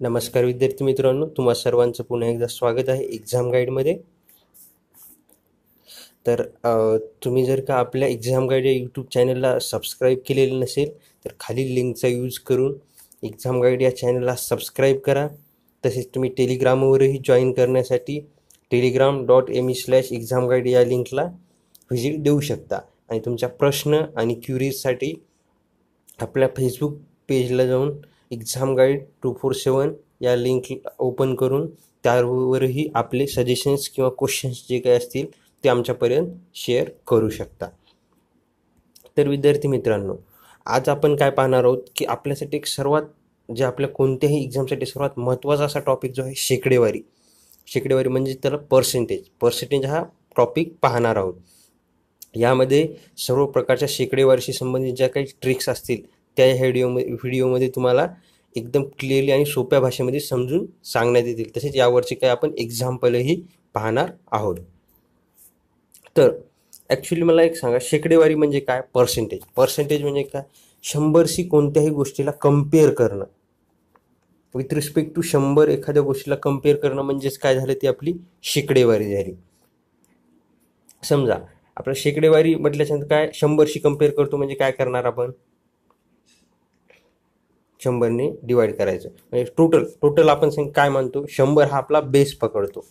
नमस्कार विद्यार्थी मित्रांनो तुम्हा सर्वांचं पुन्हा एकदा स्वागत आहे एक्झाम गाईडमध्ये तर तुम्ही जर का आपल्या एक्झाम गाईड या यूट्यूब चॅनलला सबस्क्राईब केलेलं नसेल तर खालील लिंकचा यूज करून एक्झाम गाईड या चॅनलला सबस्क्राईब करा. तसेच तुम्ही टेलिग्रामवरही जॉईन करण्यासाठी Telegram dot M E slash exam guide या लिंकला व्हिजिट देऊ शकता. आणि तुमच्या प्रश्न आणि क्युरीजसाठी आपल्या फेसबुक पेजला जाऊन exam guide two four seven या लिंक ओपन करून त्यावरही आपले सजेशन्स किंवा क्वेश्चन्स जे काही असतील ते आमच्यापर्यंत शेअर करू शकता. तर विद्यार्थी मित्रांनो आज आपण काय पाहणार आहोत की आपल्यासाठी एक सर्वात जे आपल्या कोणत्याही एक्झामसाठी सर्वात महत्त्वाचा असा टॉपिक जो आहे शेकडेवारी. शेकडेवारी म्हणजे त्याला पर्सेंटेज पर्सेंटेज हा टॉपिक पाहणार आहोत. यामध्ये सर्व प्रकारच्या शेकडेवारीशी संबंधित ज्या काही ट्रिक्स असतील त्या ह्या व्हिडिओमध्ये व्हिडिओमध्ये तुम्हाला एकदम क्लिअरली आणि सोप्या भाषेमध्ये समजून सांगण्यात येतील. तसेच यावरचे काही आपण एक्झाम्पलही पाहणार आहोत. तर ॲक्च्युली मला एक सांगा शेकडेवारी म्हणजे काय? पर्सेंटेज पर्सेंटेज म्हणजे काय? शंभरशी कोणत्याही गोष्टीला कंपेअर करणं. विथ रिस्पेक्ट टू शंभर एखाद्या गोष्टीला कंपेअर करणं म्हणजेच काय झालं? ती आपली शेकडेवारी झाली. समजा आपलं शेकडेवारी म्हटल्याच्यानंतर काय? शंभरशी कंपेअर करतो म्हणजे काय करणार आपण? शंभरने डिवाईड करायचं. म्हणजे टोटल टोटल आपण सांग काय मानतो शंभर हा आपला बेस पकडतो.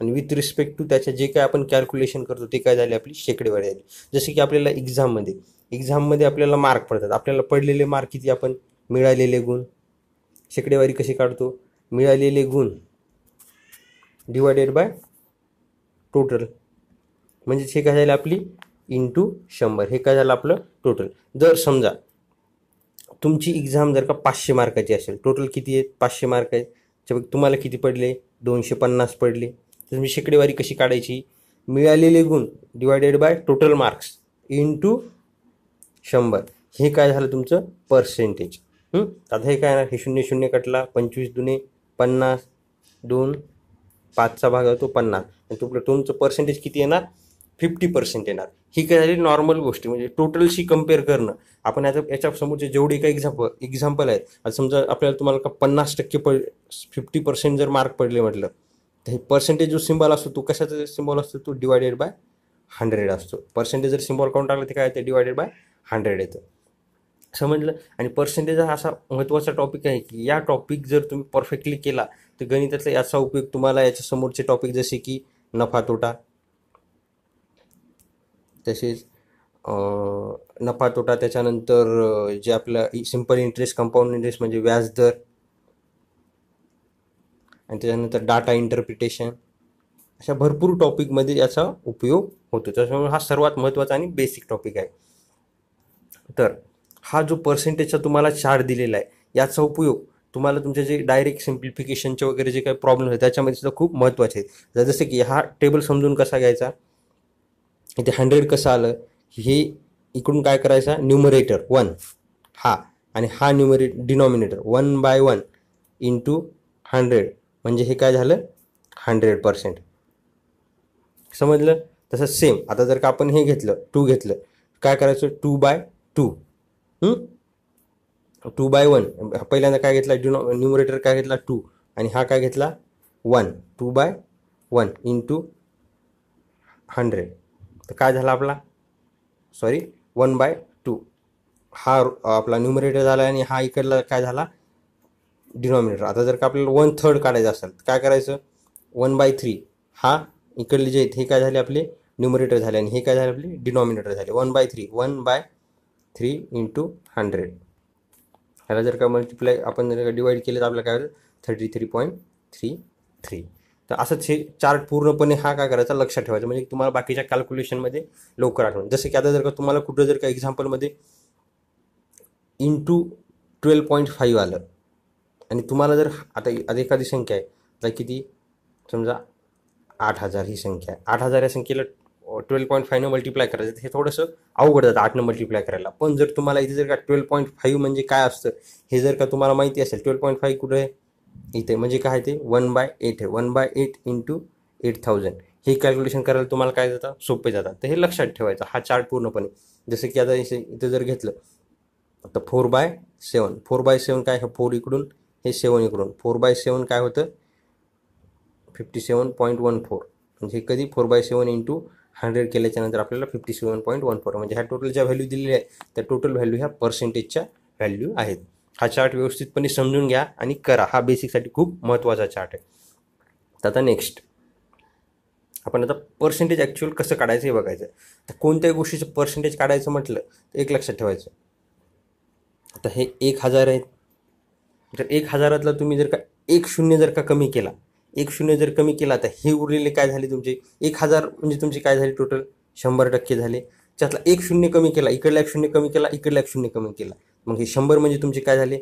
आणि विथ रिस्पेक्ट टू त्याच्या जे काय आपण कॅल्क्युलेशन करतो ते काय झाले? आपली शेकडेवारी झाली. जसं की आपल्याला एक्झाममध्ये एक्झाममध्ये आपल्याला मार्क पडतात. आपल्याला पडलेले मार्क किती आपण? मिळालेले गुण. शेकडेवारी कशी काढतो? मिळालेले गुण डिवायडेड बाय टोटल म्हणजेच हे काय झालं आपली? इंटू शंभर. हे काय झालं आपलं? टोटल जर समजा तुमची एक्झाम जर का पाचशे मार्काची असेल टोटल किती आहेत? पाचशे मार्क आहेत. त्यापैकी तुम्हाला किती पडले? दोनशे पन्नास पडले. तर तुम्ही शेकडेवारी कशी काढायची? मिळालेले गुण divided by total marks into शंभर. हे काय झालं तुमचं? पर्सेंटेज आता हे काय येणार? हे शून्य शून्य कटला पंचवीस दुने पन्नास दोन पाचचा भाग आहे तो पन्नास. आणि तुमचं तुमचं पर्सेंटेज किती येणार? फिफ्टी पर्सेंट येणार. ही काय झाली नॉर्मल गोष्टी. म्हणजे टोटलशी कंपेअर करणं. आपण याच्या याच्यासमोरचे जेवढे काही एक्झाम्पल एक्झाम्पल आहेत. आता समजा आपल्याला तुम्हाला का पन्नास टक्के प फिफ्टी पर्सेंट जर मार्क पडले म्हटलं तर हे पर्सेंटेज जो सिम्बॉल असतो तो कशाचा सिम्बॉल असतो? तो डिवायडेड बाय हंड्रेड असतो. पर्सेंटेज जर सिम्बॉल काउंट टाकलं ते काय येतं? डिवायडेड बाय हंड्रेड येतं. समजलं? आणि पर्सेंटेज हा असा महत्त्वाचा टॉपिक आहे की या टॉपिक जर तुम्ही परफेक्टली केला तर गणितातला याचा उपयोग तुम्हाला याच्यासमोरचे टॉपिक जसे की नफा तोटा तसेच नफा तोटा त्याच्यानंतर जे आपलं सिंपल इंटरेस्ट कंपाऊंड इंटरेस्ट म्हणजे व्याजदर आणि त्याच्यानंतर डाटा इंटरप्रिटेशन अशा भरपूर टॉपिकमध्ये याचा उपयोग होतो. त्याच्यामुळे हा सर्वात महत्त्वाचा आणि बेसिक टॉपिक आहे. तर हा जो पर्सेंटेजचा तुम्हाला चार्ट दिलेला आहे याचा उपयोग तुम्हाला तुमचे जे डायरेक्ट सिम्प्लिफिकेशनचे वगैरे जे काही प्रॉब्लेम आहेत त्याच्यामध्ये सुद्धा खूप महत्त्वाचे आहेत. जसे की हा टेबल समजून कसा घ्यायचा? इथे हंड्रेड कसं आलं? हे इकडून काय करायचा? न्युमरेटर वन हा. आणि हा numerator denominator one by one into hundred म्हणजे हे काय झालं? हंड्रेड पर्सेंट समजलं? तसं सेम आता जर का आपण हे घेतलं टू घेतलं काय करायचं? Two by two two by one पहिल्यांदा काय घेतला? डिनो न्युमरेटर काय घेतला? टू आणि हा काय घेतला? One two by one into hundred तर काय झाला आपला? सॉरी वन बाय टू हा आपला न्युमरेटर झाला आणि हा इकडला काय झाला? डिनॉमिनेटर आता जर का आपल्याला वन थर्ड काढायचं असेल तर काय करायचं? वन बाय थ्री हा इकडले जे आहेत हे काय झाले आपले? न्युमरेटर झाले आणि हे काय झाले आपले? डिनॉमिनेटर झाले. One by three one by three into hundred ह्याला जर का मल्टिप्लाय आपण जर का डिवाईड केलं तर आपल्याला काय होईल thirty three point three three तर असंच हे चार्ट पूर्णपणे हा काय करायचा लक्षात ठेवायचा. म्हणजे तुम्हाला बाकीच्या कॅल्क्युलेशनमध्ये लवकर आठवण. जसं की आता जर का तुम्हाला कुठं जर का एक्झाम्पलमध्ये इंटू ट्वेल्व पॉईंट फाईव्ह आलं आणि तुम्हाला जर आता आता एखादी संख्या आहे आता किती समजा आठ हजार ही संख्या आहे. आठ हजार या संख्येला ट्वेल्व पॉईंट फाईव्हनं मल्टिप्लाय करायचं हे थोडंसं अवघड जातं आठनं मल्टिप्लाय करायला. पण जर तुम्हाला इथे जर का ट्वेल्व पॉईंट फाईव्ह म्हणजे काय असतं हे जर का तुम्हाला माहिती असेल ट्वेल्व पॉईंट फाईव्ह कुठं आहे? इथे म्हणजे काय ते? वन बाय एट आहे. One by eight into eight thousand हे कॅल्क्युलेशन करायला तुम्हाला काय जातं? सोपे जातात. तर हे लक्षात ठेवायचं. हा चार्ट पूर्णपणे. जसं की आता इथे जर घेतलं तर four by seven four by seven काय? फोर इकडून हे सेवन इकडून. फोर बाय सेवन काय होतं? Fifty seven point one four म्हणजे कधी four by seven into hundred केल्याच्यानंतर आपल्याला fifty seven point one four म्हणजे ह्या टोटल ज्या व्हॅल्यू दिलेल्या आहेत त्या टोटल व्हॅल्यू ह्या पर्सेंटेजच्या व्हॅल्यू आहेत. हा चार्ट व्यवस्थितपणे समजून घ्या आणि करा. हा बेसिकसाठी खूप महत्त्वाचा चार्ट आहे. तर आता नेक्स्ट आपण आता पर्सेंटेज ॲक्च्युअल कसं काढायचं हे बघायचं. तर कोणत्याही गोष्टीचं पर्सेंटेज काढायचं म्हटलं तर एक लक्षात ठेवायचं. आता हे एक हजार आहेत तर एक हजारातला तुम्ही जर का एक शून्य जर का कमी केला एक शून्य जर कमी केला तर हे उरलेले काय झाले तुमचे? एक हजार म्हणजे तुमचे काय झाले टोटल शंभर टक्के झाले. त्यातला एक शून्य कमी केला इकडला एक शून्य कमी केला इकडला एक शून्य कमी केला. मग हे शंभर म्हणजे तुमचे काय झाले?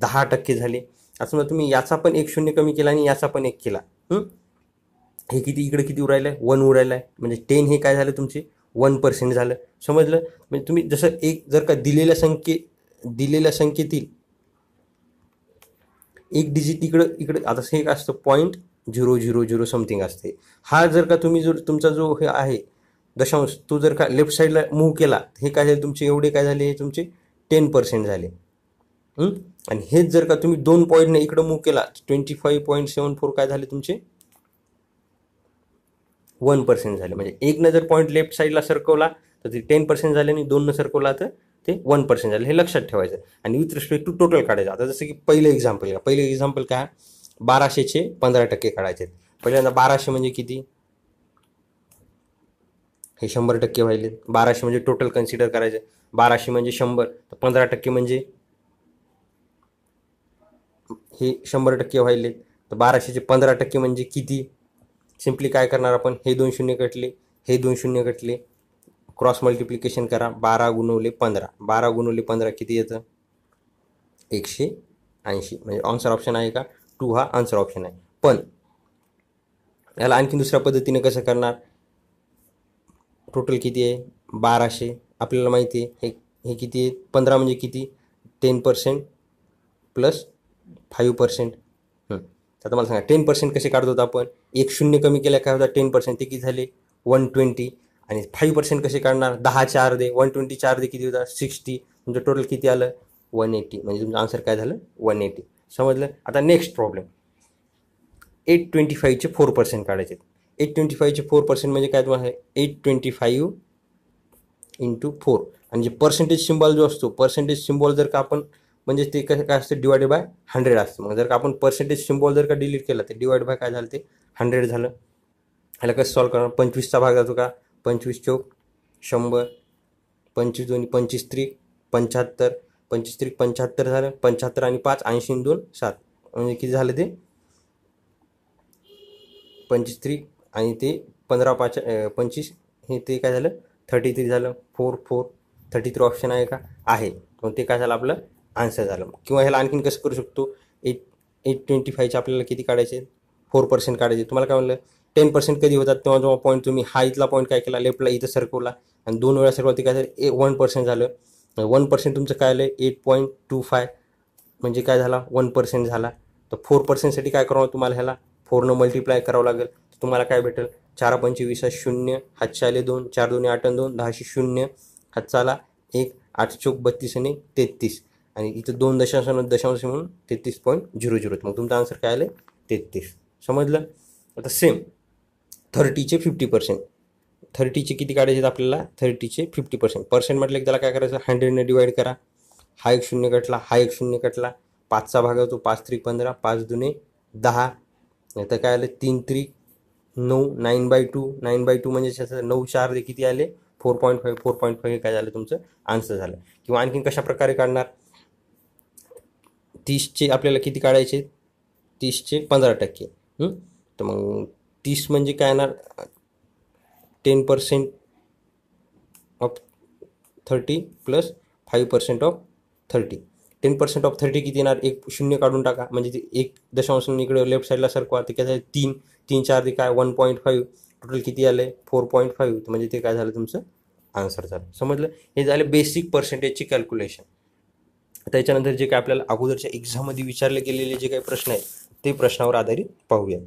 दहा टक्के झाले. असं मग तुम्ही याचा पण एक शून्य कमी केला आणि याचा पण एक केला. हे? किती इकडे किती उरायलं आहे वन उरायला आहे म्हणजे टेन हे काय झालं तुमचे? वन पर्सेंट झालं. समजलं? म्हणजे तुम्ही जसं एक जर का दिलेल्या संख्ये दिलेल्या संख्येतील एक डिजिट इकडं इकडं आता हे काय असतं point zero zero zero something असते. हा जर का तुम्ही जर तुमचा जो हे आहे दशांश तो जर का लेफ्ट साईडला मूव्ह केला हे काय झाले तुमचे? एवढे काय झाले हे तुमचे? टेन पर्सेंट झाले. आणि हेच जर का तुम्ही दोन पॉईंटने इकडं मूव्ह केला twenty five point seven four काय झाले तुमचे? वन पर्सेंट झाले. म्हणजे एकनं जर पॉईंट लेफ्ट साईडला सरकवला तर ते टेन पर्सेंट झाले आणि दोननं सरकवला तर ते वन पर्सेंट झाले. हे लक्षात ठेवायचं. आणि विथ रिस्पेक्ट टू टोटल काढायचं. आता जसं की पहिलं एक्झाम्पल का पहिलं एक्झाम्पल काय? बाराशेचे पंधरा टक्के काढायचे पहिल्यांदा बाराशे म्हणजे किती? हे शंभर टक्के व्हायले. बाराशे म्हणजे टोटल कन्सिडर करायचे. बाराशे म्हणजे शंभर तर पंधरा टक्के म्हणजे हे शंभर टक्के व्हायले. तर बाराशेचे पंधरा टक्के म्हणजे किती? सिम्पली काय करणार आपण? हे दोन शून्य कटले हे दोन शून्य कटले. क्रॉस मल्टिप्लिकेशन करा. बारा गुणवले पंधरा. बारा गुणवले पंधरा किती येतं? एकशे ऐंशी. म्हणजे आन्सर ऑप्शन आहे का? टू हा आन्सर ऑप्शन आहे. पण याला आणखी दुसऱ्या पद्धतीने कसं करणार? टोटल किती आहे? बाराशे. आपल्याला माहिती आहे. हे हे किती आहे? पंधरा म्हणजे किती? Ten percent plus five percent. आता मला सांगा टेन पर्सेंट कसे काढत होतो आपण? एक शून्य कमी केल्या काय होता? Ten percent. ते किती झाले? One twenty. आणि फाईव्ह पर्सेंट कसे काढणार? दहा चार दे. वन ट्वेंटी चार दे किती होता? सिक्स्टी. तुमचं टोटल किती आलं? One eighty. म्हणजे तुमचं आन्सर काय झालं? One eighty. समजलं? आता नेक्स्ट प्रॉब्लेम. एट ट्वेंटी फाईव्हचे फोर पर्सेंट काढायचे एट ट्वेंटी फाईव्हचे फोर पर्सेंट म्हणजे काय तुम्हाला? Eight twenty five into four आणि जे पर्सेंटेज सिम्बॉल जो असतो पर्सेंटेज सिम्बॉल जर का आपण म्हणजे ते कसं काय असतं? डिवायडेड बाय हंड्रेड असतं. मग जर का आपण पर्सेंटेज सिम्बॉल जर का डिलीट केला तर डिवाइड बाय काय झालं ते? हंड्रेड झालं. ह्याला कसं सॉल्व करणार? पंचवीसचा भाग जातो का? पंचवीस चौक शंभर पंचवीस दोन्ही पंचवीस त्रिक पंच्याहत्तर. पंचवीस त्रिक पंच्याहत्तर झालं. पंच्याहत्तर आणि पाच ऐंशी दोन सात. म्हणजे किती झालं ते? पंचवीस त्रिक आणि ते पंधरा पाच पंचवीस हे ते काय झालं? थर्टी थ्री झालं. Four four thirty three option आहे का? आहे. पण ते काय झालं आपलं? आन्सर झालं. किंवा ह्याला आणखीन कसं करू शकतो? एट एट ट्वेंटी फायचे आपल्याला किती काढायचे? फोर पर्सेंट काढायचे. तुम्हाला काय म्हणलं? टेन पर्सेंट कधी होतात? तेव्हा जेव्हा पॉईंट तुम्ही हा इथला पॉईंट काय केला? लेफ्टला इथं सरकवला आणि दोन वेळा सरकवला ते काय झालं? ए वन पर्सेंट झालं. वन पर्सेंट तुमचं काय आलं? एट पॉईंट टू फाय म्हणजे काय झाला? वन पर्सेंट झाला. तर फोर पर्सेंटसाठी काय करावं तुम्हाला ह्याला? फोरनं मल्टिप्लाय करावं लागेल. तुम्हाला काय भेटेल? चार पंचवीस शून्य हातशे आले दोन चार दोन्ही आठ दोन दहाशे शून्य हातचा आला एक आठ चौक बत्तीस आणि तेहतीस. आणि इथं दोन दशांश दशांश म्हणून तेहतीस पॉईंट झिरो झिरो. मग तुमचं आन्सर काय आलं तेहतीस. समजलं? आता सेम थर्टीचे फिफ्टी पर्सेंट थर्टीचे किती काढायचे आहेत आपल्याला? थर्टीचे फिफ्टी पर्सेंट पर्सेंट म्हटलं की त्याला काय करायचं? हंड्रेडने डिवाईड करा. हा एक शून्य कटला हा एक शून्य कटला. पाचचा भाग होतो पाच त्रिक पंधरा पाच दुने दहा. तर काय आलं? तीन त्रिक नऊ nine by two nine by two म्हणजे नऊ चार दे किती आले? Four point five four point five काय झालं तुमचं? आन्सर झालं. किंवा आणखीन कशा प्रकारे काढणार? तीसचे आपल्याला किती काढायचे? तीसचे पंधरा टक्के. तर मग तीस म्हणजे काय येणार? Ten percent of thirty plus five percent of thirty ten percent of thirty किती येणार? एक शून्य काढून टाका. म्हणजे ते एक दशांश इकडे लेफ्ट साईडला सरकवा. ते काय झालं? तीन. तीन चार ते काय? वन पॉईंट फाईव्ह टोटल किती आलं आहे फोर पॉईंट फाईव्ह म्हणजे ते काय झालं तुमचं? आन्सर झालं. समजलं? हे झालं बेसिक पर्सेंटेजची कॅल्क्युलेशन त्याच्यानंतर जे काय आपल्याला अगोदरच्या एक्झाममध्ये विचारले गेलेले जे काही प्रश्न आहेत ते प्रश्नावर आधारित पाहूया.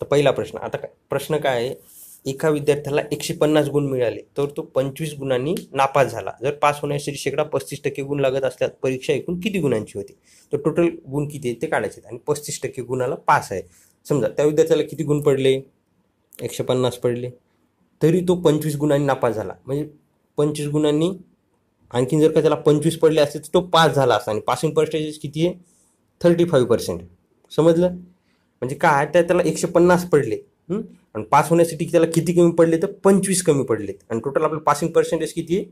तर पहिला प्रश्न. आता काय? प्रश्न काय आहे? एका विद्यार्थ्याला एकशे पन्नास गुण मिळाले तर तो पंचवीस गुणांनी नापास झाला. जर पास होण्यासाठी शेकडा पस्तीस टक्के गुण लागत असल्यास परीक्षा एकूण किती गुणांची होती? तर टोटल गुण किती आहेत ते काढायचे आणि पस्तीस टक्के गुणाला पास आहे. समजा त्या विद्यार्थ्याला किती गुण पडले? एकशे पन्नास पडले. तरी तो पंचवीस गुणांनी नापास झाला. म्हणजे पंचवीस गुणांनी आणखीन जर का त्याला पंचवीस पडले असते तर तो पास झाला असता. आणि पासिंग पर्सेंटेज किती आहे? थर्टी फाईव्ह पर्सेंट समजलं? म्हणजे काय? त्या त्याला एकशे पन्नास पडले. आणि पास होण्यासाठी त्याला किती कमी पडले तर पंचवीस कमी पडलेत आणि टोटल आपलं पासिंग पर्सेंटेज किती आहे?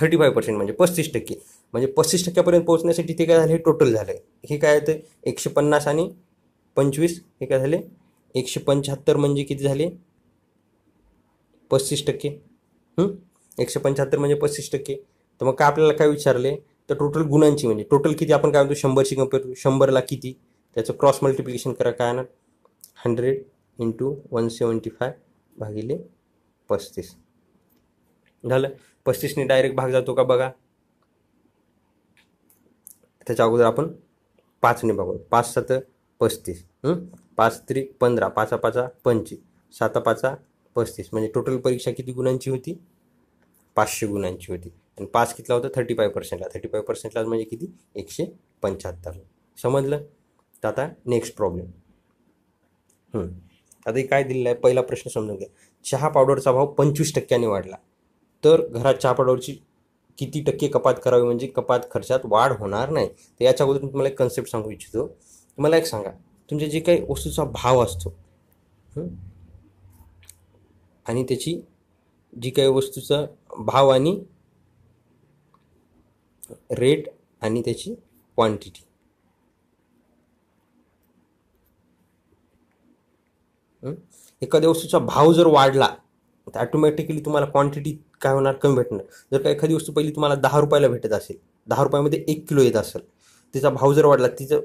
थर्टी फाईव्ह पर्सेंट म्हणजे पस्तीस टक्के. म्हणजे पस्तीस टक्क्यापर्यंत पोहोचण्यासाठी ते काय झालं? हे टोटल झालं. आहे हे काय येतं एकशे पन्नास आणि पंचवीस. हे काय झाले? एकशे पंच्याहत्तर म्हणजे किती झाले? पस्तीस टक्के. एकशे पंच्याहत्तर म्हणजे पस्तीस टक्के. तर मग काय आपल्याला काय विचारले? तर टोटल गुणांची म्हणजे टोटल किती? आपण काय म्हणतो? शंभरशी कंपेअर शंभरला किती? त्याचं क्रॉस मल्टिप्लिकेशन करा. काय ना hundred into one seventy five भागिले पस्तीस. झालं? पस्तीसने डायरेक्ट भाग जातो का बघा? त्याच्या अगोदर आपण पाचने बघू पाच सात पस्तीस पाच त्रिक पंधरा पाचा पाचा पंचवीस साता पाचा पस्तीस. म्हणजे टोटल परीक्षा किती गुणांची होती? पाचशे गुणांची होती. आणि पाच कितला होता थर्टी फाय पर्सेंटला थर्टी फाय पर्सेंटला म्हणजे किती? एकशे पंच्याहत्तर. समजलं? तर आता नेक्स्ट प्रॉब्लेम आता काय दिलेलं आहे? पहिला प्रश्न समजून घ्या. चहा पावडरचा भाव पंचवीस टक्क्याने वाढला. तर घरात चहा पावडरची किती टक्के कपात करावी म्हणजे कपात खर्चात वाढ होणार नाही. तर याच्या अगोदर तुम्हाला एक कन्सेप्ट सांगू इच्छितो. मला एक सांगा. तुमच्या जे काही वस्तूचा भाव असतो आणि त्याची जी काही वस्तूचा भाव आणि रेट आणि त्याची क्वांटिटी एखाद्या वस्तूचा भाव जर वाढला तर ॲटोमॅटिकली तुम्हाला क्वांटिटी काय होणार? कमी भेटणार. जर का एखादी वस्तू पहिली तुम्हाला दहा रुपयाला भेटत असेल दहा रुपयामध्ये एक किलो येत असेल तिचा भाव जर वाढला तिचं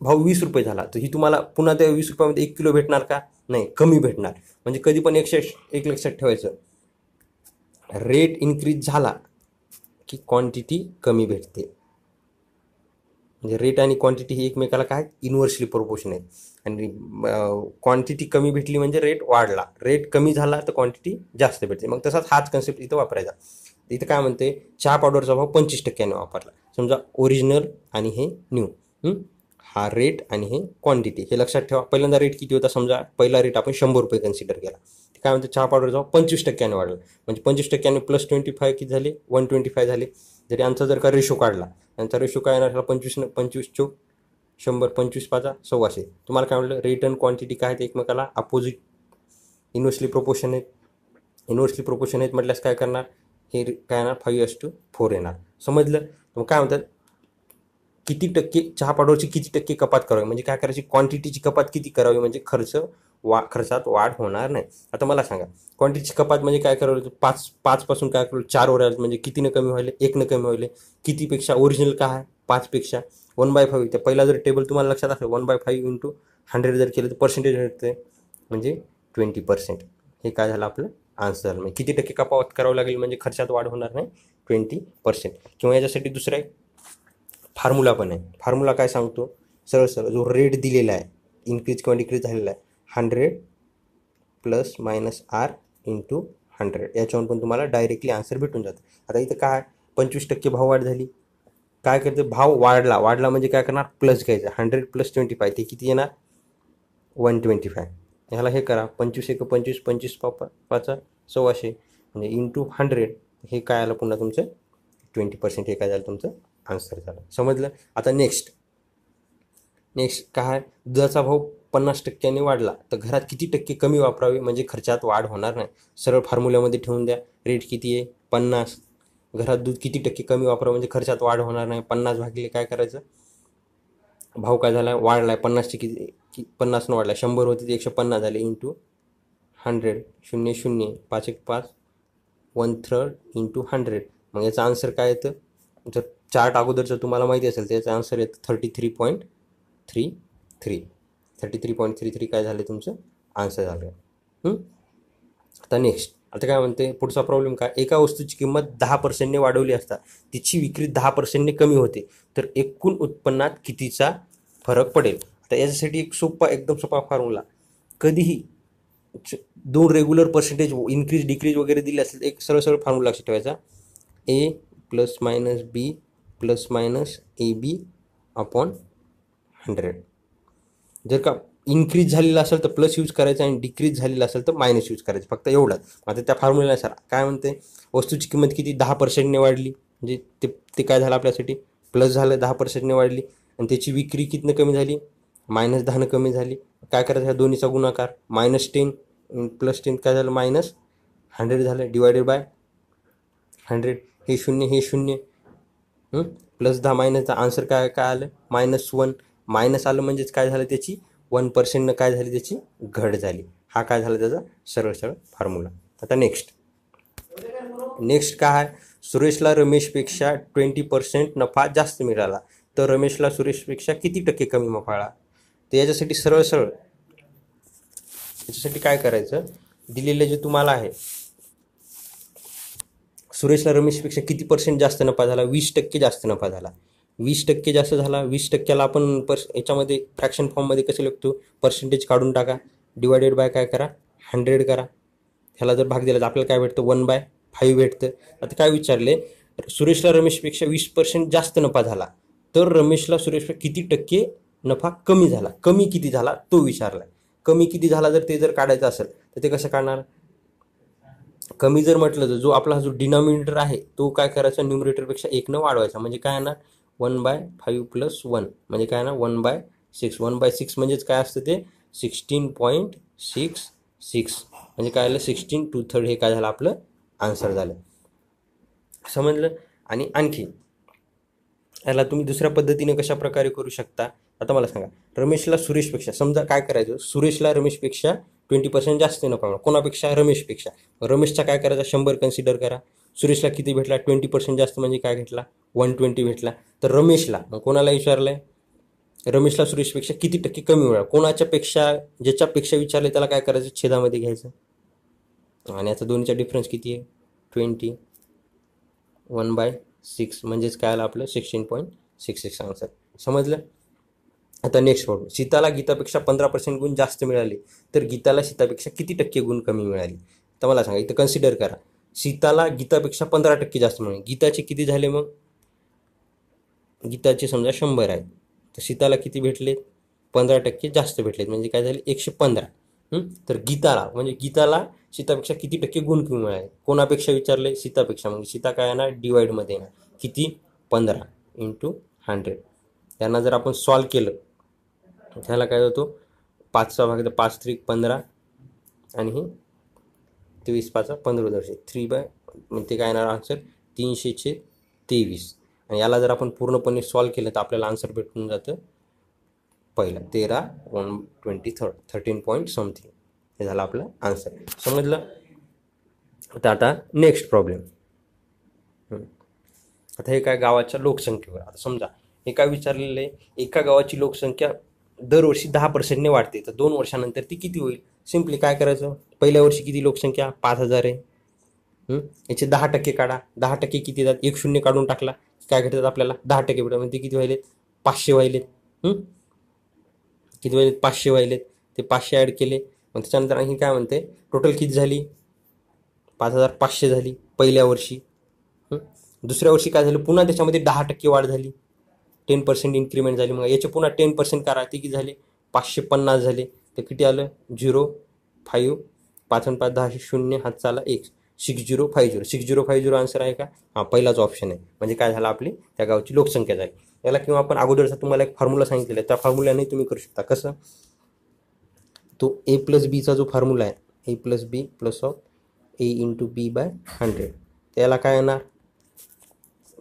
भाव वीस रुपये झाला तर ही तुम्हाला पुन्हा त्या वीस रुपयामध्ये एक किलो भेटणार का? नाही कमी भेटणार. म्हणजे कधी पण एकशे एक लक्षात ठेवायचं. रेट इन्क्रीज झाला की क्वांटिटी कमी भेटते. म्हणजे रेट आणि क्वांटिटी ही एकमेकाला काय? इन्व्हर्सली प्रोपोर्शन आहे आणि क्वांटिटी कमी भेटली म्हणजे रेट वाढला. रेट कमी झाला तर क्वांटिटी जास्त भेटते. मग तसाच हाच कन्सेप्ट इथं वापरायचा. इथं काय म्हणते? चहा पावडरचा भाव पंचवीस टक्क्याने वापरला. समजा ओरिजिनल आणि हे न्यू हा? रेट आणि हे क्वांटिटी हे लक्षात ठेवा. पहिल्यांदा रेट किती होता? समजा पहिला रेट आपण शंभर रुपये कन्सिडर केला. काय म्हणते? चहा पावडरचा भाव पंचवीस टक्क्याने वाढला. म्हणजे पंचवीस टक्क्याने प्लस ट्वेंटी फाय किती झाले? वन ट्वेंटी फाय झाले. जरी यांचा जर का रेशो काढला यांचा रेशो काय येणार? पंचवीस पंचवीस चोक शंभर पंचवीस पाचा सव्वाशे. तुम्हाला काय म्हटलं रिटर्न क्वांटिटी काय आहेत एकमेकाला? अपोजिट इन्व्हर्सली प्रोपोर्शन आहेत. इन्व्हर्सली प्रोपोर्शन आहेत म्हटल्यास काय करणार? हे काय येणार? फाईव्ह एस टू फोर येणार. समजलं? मग काय म्हणतात? किती टक्के चहा पावडरची किती टक्के कपात करावी? म्हणजे काय करायची? क्वांटिटीची कपात किती करावी? म्हणजे खर्च वा खर्चात वाढ होणार नाही. आता मला सांगा क्वांटिटीची कपात म्हणजे काय करावं पाच पाचपासून काय करू चार वर म्हणजे कितीनं कमी व्हायले? एकनं कमी व्हायले. कितीपेक्षा ओरिजिनल काय आहे? पाचपेक्षा. वन बाय फाईव्ह त्या पहिला जर टेबल तुम्हाला लक्षात असेल one by five into hundred जर केलं तर पर्सेंटेज भेटते म्हणजे ट्वेंटी पर्सेंट हे काय झालं आपलं? आन्सर झालं. म्हणजे किती टक्के कपात करावं लागेल? म्हणजे खर्चात वाढ होणार नाही. ट्वेंटी पर्सेंट किंवा याच्यासाठी दुसरा एक फार्मुला पण आहे. फार्मुला काय सांगतो? सरळ सरळ. जो रेट दिलेला आहे इन्क्रीज किंवा डिक्रीज झालेला आहे. Hundred plus minus R into hundred. याच्यावरून पण तुम्हाला डायरेक्टली आन्सर भेटून जातं. आता इथं काय पंचवीस टक्के भाव वाढ झाली. काय करते? भाव वाढला. वाढला म्हणजे काय करणार? प्लस घ्यायचा. Hundred plus twenty five. ते किती येणार? One twenty five. ह्याला हे करा. पंचवीस एक पंचवीस पंचवीस पापा पाचा सव्वाशे. म्हणजे इंटू हंड्रेड. हे काय आलं पुन्हा तुमचं? ट्वेंटी पर्सेंट हे काय झालं तुमचं आन्सर झालं. समजलं? आता नेक्स्ट नेक्स्ट काय दुधाचा भाव पन्नास टक्क्याने वाढला तर घरात किती टक्के कमी वापरावे? म्हणजे खर्चात वाढ होणार नाही. सरळ फॉर्म्युल्यामध्ये ठेवून द्या. रेट किती आहे? पन्नास. घरात दूध किती टक्के कमी वापरावं? म्हणजे खर्चात वाढ होणार नाही. पन्नास भागिले काय करायचं? भाव काय झाला? वाढला आहे पन्नासचे किती की पन्नासनं वाढला शंभर होते ते एकशे पन्नास झाले इंटू हंड्रेड शून्य शून्य. पाच एक पाच. वन थर्ड इंटू हंड्रेड मग याचं आन्सर काय येतं? जर चार्ट अगोदरचं तुम्हाला माहिती असेल तर याचं आन्सर येतं thirty three point three three thirty three point three three काय झालं तुमचं? आन्सर झालं आता नेक्स्ट आता काय म्हणते? पुढचा प्रॉब्लेम काय? एका वस्तूची किंमत दहा पर्सेंटने वाढवली असता तिची विक्री दहा पर्सेंटने कमी होते. तर एकूण उत्पन्नात कितीचा फरक पडेल? आता याच्यासाठी एक सोपा एकदम सोपा फॉर्म्युला कधीही दोन रेग्युलर पर्सेंटेज इन्क्रीज डिक्रीज वगैरे दिले असेल एक सरळ सरळ फॉर्म्युला लक्षात ठेवायचा. A plus minus B plus minus A B upon hundred जर का इन्क्रीज झालेला असेल तर प्लस यूज करायचं आणि डिक्रीज झालेला असेल तर मायनस यूज करायचं. फक्त एवढंच. आता त्या फॉर्म्युला सर काय म्हणते? वस्तूची किंमत किती? दहा पर्सेंटने वाढली. म्हणजे ते ते काय झालं आपल्यासाठी? प्लस झालं दहा पर्सेंटने वाढली. आणि त्याची विक्री कितनं कमी झाली? मायनस दहानं कमी झाली. काय करायचं? ह्या दोन्हीचा गुणाकार. मायनस टेन प्लस टेन काय झालं? मायनस हंड्रेड झालं. डिवायडेड बाय हंड्रेड हे शून्य हे शून्य. प्लस दहा मायनसचा आन्सर काय काय आलं? मायनस वन मायनस आलं म्हणजेच काय झालं त्याची? वन पर्सेंटनं काय झाली त्याची? घट झाली. हा काय झाला त्याचा? सरळ सरळ फॉर्म्युला आता नेक्स्ट नेक्स्ट काय आहे? सुरेशला रमेशपेक्षा ट्वेंटी पर्सेंट नफा जास्त मिळाला. तर रमेशला सुरेशपेक्षा किती टक्के कमी नफा? आला तर याच्यासाठी सरळ सरळ याच्यासाठी काय करायचं? दिलेलं जे तुम्हाला आहे सुरेशला रमेशपेक्षा किती पर्सेंट जास्त नफा झाला? वीस टक्के जास्त नफा झाला. वीस टक्के जास्त झाला वीस टक्क्याला आपण पर्स याच्यामध्ये फ्रॅक्शन फॉर्ममध्ये कसं लिखतो? पर्सेंटेज काढून टाका. डिवायडेड बाय काय करा? हंड्रेड करा. ह्याला जर भाग दिला तर आपल्याला काय भेटतं? वन बाय फाईव्ह भेटतं. आता काय विचारले? सुरेशला रमेशपेक्षा वीस पर्सेंट जास्त नफा झाला. तर रमेशला सुरेशपेक्षा किती टक्के नफा कमी झाला? कमी किती झाला? तो विचारला कमी किती झाला जर ते जर काढायचं असेल तर ते कसं काढणार? कमी जर म्हटलं तर जो आपला जो डिनॉमिनेटर आहे तो काय करायचा? न्युमरेटरपेक्षा एकनं वाढवायचा. म्हणजे काय येणार one by five plus one. म्हणजे काय ना? One by six. One by six म्हणजेच काय असतं ते? Sixteen point six six. म्हणजे काय आलं? सिक्स्टीन टू थर्ड हे काय झालं? आपलं आन्सर झालं. समजलं? आणि आणखी याला तुम्ही दुसऱ्या पद्धतीने कशा प्रकारे करू शकता? आता मला सांगा. रमेशला सुरेशपेक्षा समजा काय करायचं? सुरेशला रमेशपेक्षा ट्वेंटी पर्सेंट जास्त नफा मिळाला कोणापेक्षा? रमेशपेक्षा. रमेशचा काय करायचा? शंभर कन्सिडर करा. सुरेशला किती भेटला? ट्वेंटी पर्सेंट जास्त म्हणजे काय भेटला? वन ट्वेंटी भेटला. तर रमेशला मग कोणाला विचारलं आहे रमेशला सुरेशपेक्षा किती टक्के कमी मिळाला? कोणाच्यापेक्षा ज्याच्यापेक्षा विचारले त्याला काय करायचं? छेदामध्ये घ्यायचं. आणि आता दोन्हीचा डिफरन्स किती आहे? ट्वेंटी वन बाय सिक्स म्हणजेच काय आलं आपलं? Sixteen point six six answer समजलं? आता नेक्स्ट प्रॉब्लेम सीताला गीतापेक्षा पंधरा पर्सेंट गुण जास्त मिळाले. तर गीताला सीतापेक्षा किती टक्के गुण कमी मिळाले? तर मला सांगा इथं कन्सिडर करा. सीताला गीतापेक्षा पंधरा टक्के जास्त मिळाले गीताचे किती झाले मग? गीताचे समजा शंभर आहेत. तर सीताला किती भेटले पंधरा टक्के जास्त भेटलेत. म्हणजे काय झाले? एकशे पंधरा. तर गीताला म्हणजे गीताला सीतापेक्षा किती टक्के गुण कमी मिळाले? कोणापेक्षा विचारले? सीतापेक्षा. म्हणजे सीता काय येणार? डिवाईडमध्ये येणार. किती? पंधरा इंटू हंड्रेड त्यांना जर आपण सॉल्व केलं त्याला काय होतो? पाचचा भाग तर पाच त्रिक पंधरा. आणि हे तेवीस पाचा पंधरा दर्शे थ्री बाय म्हणजे ते काय येणार आन्सर तीनशेचे तेवीस. आणि याला जर आपण पूर्णपणे सॉल्व केलं तर आपल्याला आन्सर भेटून जातं पहिलं. तेरा one twenty third thirteen point something हे झालं आपलं आन्सर समजलं? तर आता नेक्स्ट प्रॉब्लेम आता हे काय गावाच्या लोकसंख्येवर? आता समजा हे काय विचारलेलं आहे? एका गावाची लोकसंख्या दरवर्षी दहा पर्सेंटने वाढते. तर दोन वर्षानंतर ती किती होईल? सिम्पली काय करायचं? पहिल्या वर्षी किती लोकसंख्या? पाच हजार आहे. याचे दहा टक्के काढा. दहा टक्के किती येतात? एक शून्य काढून टाकला. काय भेटतात आपल्याला? दहा टक्के भेटतात म्हणजे किती व्हायलेत? पाचशे व्हायलेत. किती व्हायलेत? पाचशे व्हायलेत. ते पाचशे ॲड केले. मग त्याच्यानंतर आणखी काय म्हणते? टोटल किती झाली? पाच हजार पाचशे झाली पहिल्या वर्षी. दुसऱ्या वर्षी काय झालं? पुन्हा त्याच्यामध्ये दहा टक्के वाढ झाली. टेन पर्सेंट इन्क्रीमेंट झाली. मग याचे पुन्हा टेन पर्सेंट करा. ते किती झाले. पाचशे पन्नास झाले. तर किती आलं? झिरो फाईव्ह पाच आणि पाच दहाशे शून्य हात चाला एक. Six zero five zero. Six zero five zero answer आहे का? हां पहिलाच ऑप्शन आहे. म्हणजे काय झालं आपली? त्या गावची लोकसंख्या झाली. याला किंवा आपण अगोदरचा तुम्हाला एक फॉर्म्युला सांगितलेला आहे. त्या फॉर्म्युल्याने तुम्ही करू शकता. कसं? तो ए प्लस बीचा जो फॉर्म्युला आहे A plus B plus of A into B by hundred त्याला काय येणार?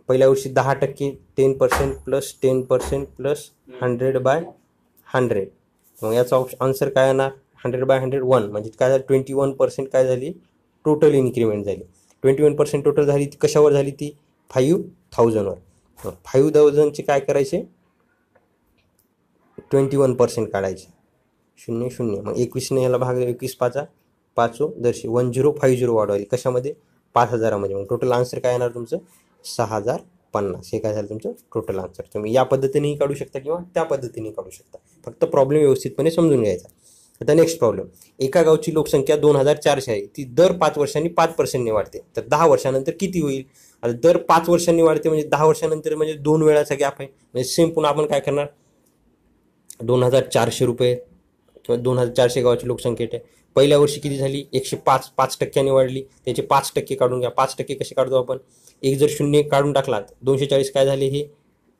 पहिल्या वर्षी दहा टक्के ten percent plus ten percent plus hundred by hundred मग याचा ऑप्शन आन्सर काय येणार? हंड्रेड बाय हंड्रेड वन म्हणजे काय झालं? ट्वेंटी वन पर्सेंट काय झाली? टोटल इन्क्रीमेंट झाली. ट्वेंटी वन पर्सेंट टोटल झाली ती कशावर झाली ती? फाईव्ह थाउजंडवर फाईव्ह थाउजंडचे काय करायचे? ट्वेंटी वन पर्सेंट काढायचे. शून्य शून्य. मग एकवीसने याला भाग एकवीस पाचा पाचो दर्शी. वन झिरो फाईव्ह झिरो वाढवायची. कशामध्ये? पाच हजारामध्ये. मग टोटल आन्सर काय येणार तुमचं? सहा हजार पन्नास हे काय झालं तुमचं? टोटल आन्सर तुम्ही या पद्धतीनेही काढू शकता किंवा त्या पद्धतीने काढू शकता. फक्त प्रॉब्लेम व्यवस्थितपणे समजून घ्यायचा. आता नेक्स्ट प्रॉब्लेम एका गावची लोकसंख्या दोन हजार चारशे आहे. ती दर पाच वर्षांनी पाच पर्सेंटने वाढते. तर दहा वर्षानंतर किती होईल? आता दर पाच वर्षांनी वाढते म्हणजे दहा वर्षानंतर म्हणजे दोन वेळाचा गॅप आहे म्हणजे सेम पुन्हा आपण काय करणार? दोन हजार चारशे रुपये किंवा दोन हजार चारशे गावाची लोकसंख्या आहे पहिल्या वर्षी किती झाली? एकशे पाच पाच टक्क्याने वाढली. त्याचे पाच टक्के काढून घ्या. पाच टक्के कसे काढतो आपण? एक जर शून्य काढून टाकलात दोनशे चाळीस काय झाले हे?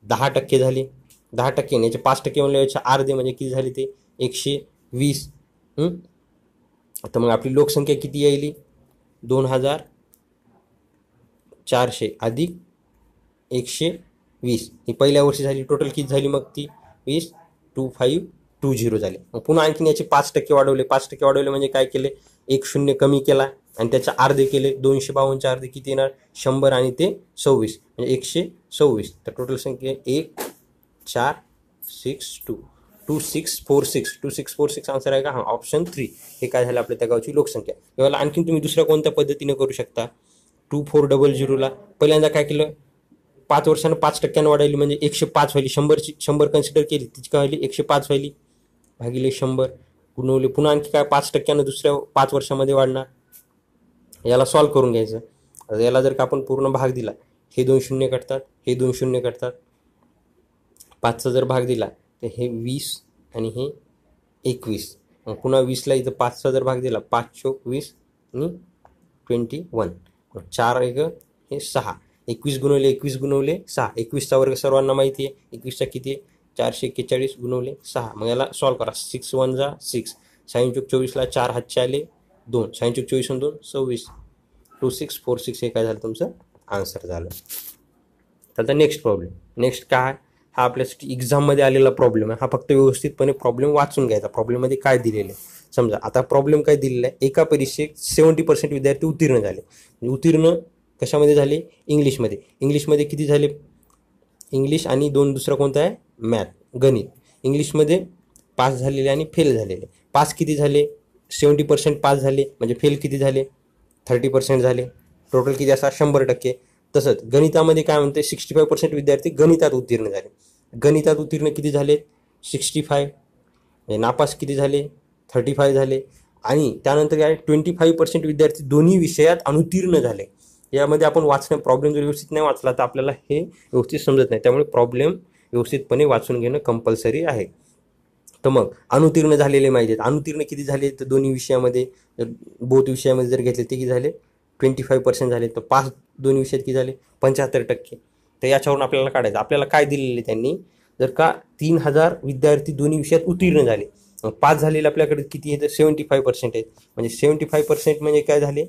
दहा टक्के झाले. दहा टक्के याचे पाच टक्के म्हणले याच्या अर्धे म्हणजे किती झाले ते? एकशे वीस. तर मग आपली लोकसंख्या किती येईल दोन हजार चारशे अधिक एकशे वीस. ही पहिल्या वर्षी झाली टोटल किती झाली मग ती? वीस टू फाईव्ह टू झिरो झाले. मग पुन्हा आणखीन याचे पाच टक्के वाढवले. पाच टक्के वाढवले म्हणजे काय केले? एक शून्य कमी केला. आणि त्याच्या अर्धे केले दोनशे बावन्नचे अर्धे किती येणार? शंभर आणि ते सव्वीस. म्हणजे एकशे सव्वीस. तर टोटल संख्या एक चार six two two six four six two six four six answer आहे का? हां ऑप्शन थ्री हे काय झालं आपल्या त्या गावची लोकसंख्या? यावेळेला आणखीन तुम्ही दुसऱ्या कोणत्या पद्धतीने करू शकता? टू फोर डबल झिरोला पहिल्यांदा काय केलं? पाच वर्षानं पाच टक्क्यानं वाढवली म्हणजे एकशे पाच व्हायली. शंभरची शंभर कन्सिडर केली. तिची काय व्हायली? एकशे पाच व्हायली. भागिले शंभर. गुणवले. पुन्हा आणखी काय? पाच टक्क्यानं दुसऱ्या पाच वर्षामध्ये वाढणार. याला सॉल्व करून घ्यायचं. आता याला जर का आपण पूर्ण भाग दिला हे दोन शून्य कटतात हे दोन शून्य कटतात. पाचचा जर भाग दिला तर हे वीस आणि हे एकवीस. मग पुन्हा वीसला इथं पाचचा जर भाग दिला पाच चोक वीस आणि ट्वेंटी वन चार एक हे सहा. एकवीस गुणवले एकवीस गुणवले सहा. एकवीसचा वर्ग सर्वांना माहिती आहे. एकवीसचा किती आहे? चारशे एक्केचाळीस गुणवले सहा. मग याला सॉल्व करा. सिक्स वन जा सिक्स साईन चोक चोवीसला चार हातचे आले. दोन शहाऐंशी चोवीस दोन सव्वीस. टू सिक्स फोर सिक्स हे काय झालं तुमचं? आन्सर झालं. तर आता नेक्स्ट प्रॉब्लेम नेक्स्ट काय? हा आपल्यासाठी एक्झाममध्ये आलेला प्रॉब्लेम आहे. हा फक्त व्यवस्थितपणे प्रॉब्लेम वाचून घ्यायचा. प्रॉब्लेममध्ये काय दिलेलं आहे? समजा आता प्रॉब्लेम काय दिलेला आहे? एका परीक्षेत सेवन्टी पर्सेंट विद्यार्थी उत्तीर्ण झाले. म्हणजे उत्तीर्ण कशामध्ये झाले? इंग्लिशमध्ये इंग्लिशमध्ये किती झाले? इंग्लिश आणि दोन दुसरा कोणता आहे? मॅथ गणित. इंग्लिशमध्ये पास झालेले आणि फेल झालेले. पास किती झाले? सेवन्टी पर्सेंट पास झाले म्हणजे फेल किती झाले? थर्टी पर्सेंट झाले. टोटल किती असा? शंभर टक्के. तसंच गणितामध्ये काय म्हणते? सिक्स्टी फाय पर्सेंट विद्यार्थी गणितात उत्तीर्ण झाले. गणितात उत्तीर्ण किती झाले? सिक्स्टी फाय म्हणजे नापास किती झाले? थर्टी फाय झाले. आणि त्यानंतर काय? ट्वेंटी फाईव्ह पर्सेंट विद्यार्थी दोन्ही विषयात अनुत्तीर्ण झाले. यामध्ये आपण वाचणं प्रॉब्लेम जर व्यवस्थित नाही वाचला तर आपल्याला हे व्यवस्थित समजत नाही. त्यामुळे प्रॉब्लेम व्यवस्थितपणे वाचून घेणं कंपल्सरी आहे. तर मग अनुतीर्ण झालेले माहिती आहेत. अनुतीर्ण किती झाले तर दोन्ही विषयामध्ये? बोथ विषयामध्ये जर घेतले ते किती झाले. ट्वेंटी फाईव्ह पर्सेंट झाले तर पाच दोन्ही विषयात किती झाले? पंच्याहत्तर टक्के. तर याच्यावरून आपल्याला काढायचं. आपल्याला काय दिलेले त्यांनी? जर का तीन हजार विद्यार्थी दोन्ही विषयात उत्तीर्ण झाले. पास झालेले आपल्याकडे किती आहे तर सेवन्टी फाईव्ह पर्सेंट आहेत. म्हणजे सेवन्टी फाईव्ह पर्सेंट म्हणजे काय झाले?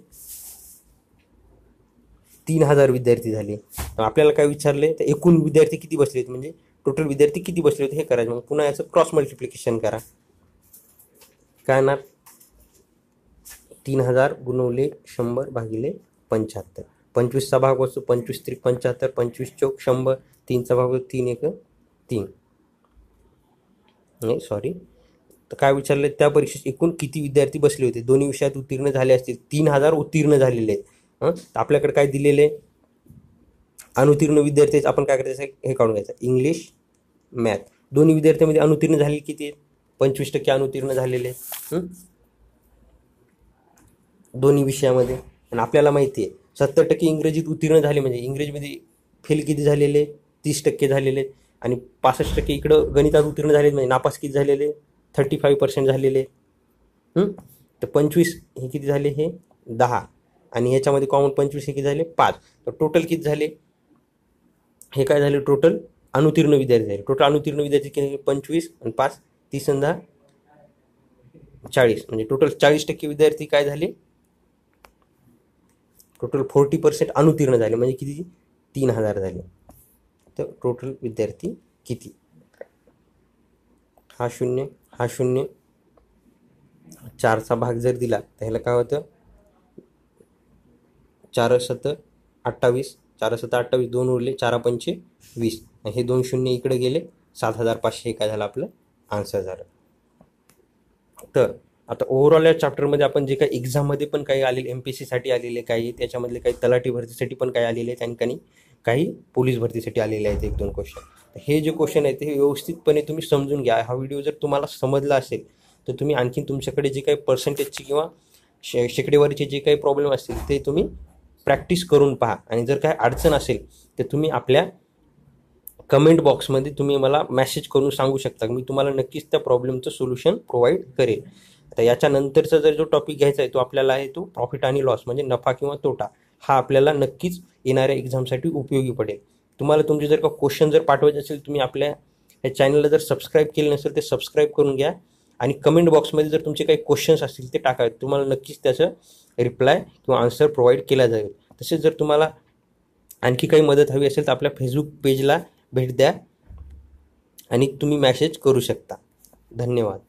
तीन हजार विद्यार्थी झाले. आपल्याला काय विचारले? तर एकूण विद्यार्थी किती बसले म्हणजे टोटल विद्यार्थी किती बसले होते हे करायचं मग पुन्हा याचं क्रॉस मल्टिप्लिकेशन करा. काय येणार तीन हजार गुणवले शंभर भागिले पंच्याहत्तर. पंचवीसचा भाग असतो पंचवीस त्रिक पंच्याहत्तर पंचवीस चौक शंभर तीनचा भाग असतो तीन एक तीन. नाही सॉरी तर काय विचारलं त्या परीक्षेत एकूण किती विद्यार्थी बसले होते? दोन्ही विषयात उत्तीर्ण झाले असतील. तीन हजार उत्तीर्ण झालेले आहेत. तर आपल्याकडे काय दिलेले अनुत्तीर्ण विद्यार्थी आपण काय करायचं? हे काढून घ्यायचं. English math. दोन्ही विद्यार्थ्यांमध्ये अनुतीर्ण झालेले किती आहेत? पंचवीस टक्के अनुतीर्ण झालेले आहेत. दोन्ही विषयामध्ये. आणि आपल्याला माहिती आहे सत्तर टक्के इंग्रजीत उत्तीर्ण झाले म्हणजे इंग्रजीमध्ये फेल किती झालेले? तीस टक्के झालेले. आणि पासष्ट टक्के इकडं गणितात उत्तीर्ण झाले म्हणजे नापास किती झालेले? थर्टी फाईव्ह पर्सेंट झालेले तर पंचवीस हे किती झाले? हे दहा. आणि ह्याच्यामध्ये कॉमन पंचवीस हे किती झाले? पाच. तर टोटल किती झाले? हे काय झाले? टोटल अनुतीर्ण विद्यार्थी झाले. टोटल अनुतीर्ण विद्यार्थी किती? पंचवीस आणि पाच तीस आणि दहा चाळीस. म्हणजे टोटल चाळीस टक्के विद्यार्थी काय झाले? टोटल फोर्टी पर्सेंट अनुतीर्ण झाले. म्हणजे किती? तीन हजार झाले. तर टोटल विद्यार्थी किती? हा शून्य हा शून्य. चारचा भाग जर दिला तर ह्याला काय होतं? चार सत अठ्ठावीस चार सत अठ्ठावीस दोन उरले चारा पंचे वीस. हे दोन शून्य इकडे गेले. सात हजार पाचशे काय झालं आपलं? आन्सर झालं. तर आता ओव्हरऑल या चॅप्टरमध्ये आपण जे काही एक्झाममध्ये पण काही आलेले एम पी सी साठी आलेले काही त्याच्यामधले काही तलाठी भरतीसाठी पण काही आलेले आहेत आणि काही काही पोलीस भरतीसाठी आलेले आहेत एक दोन क्वेश्चन हे जे क्वेश्चन आहेत ते व्यवस्थितपणे तुम्ही समजून घ्या. हा व्हिडिओ जर तुम्हाला समजला असेल तर तुम्ही आणखीन तुमच्याकडे जे काही पर्सेंटेजची किंवा शे शेकडेवारीचे जे काही प्रॉब्लेम असतील ते तुम्ही प्रॅक्टिस करून पहा. आणि जर काय अडचण असेल तर तुम्ही आपल्या कमेंट बॉक्समध्ये तुम्ही मला मेसेज करून सांगू शकता. मी तुम्हाला नक्कीच त्या प्रॉब्लेमचं सोल्युशन प्रोव्हाइड करेल. आता याच्यानंतरचा जर जो टॉपिक घ्यायचा आहे तो आपल्याला आहे तो प्रॉफिट आणि लॉस म्हणजे नफा किंवा तोटा हा आपल्याला नक्कीच येणाऱ्या एक्झामसाठी उपयोगी पडेल. तुम्हाला तुमचे जर का क्वेश्चन जर पाठवायचे असेल तुम्ही आपल्या या चॅनलला जर सबस्क्राईब केलं नसेल तर सबस्क्राईब करून घ्या. आणि कमेंट बॉक्समध्ये जर तुमचे काही क्वेश्चन्स असतील ते टाका तुम्हाला नक्कीच त्याचं रिप्लाय किंवा आन्सर प्रोव्हाइड केला जाईल. तसेच जर तुम्हाला आणखी काही मदत हवी असेल तर आपल्या फेसबुक पेजला भेट द्या आणि तुम्ही मॅसेज करू शकता. धन्यवाद.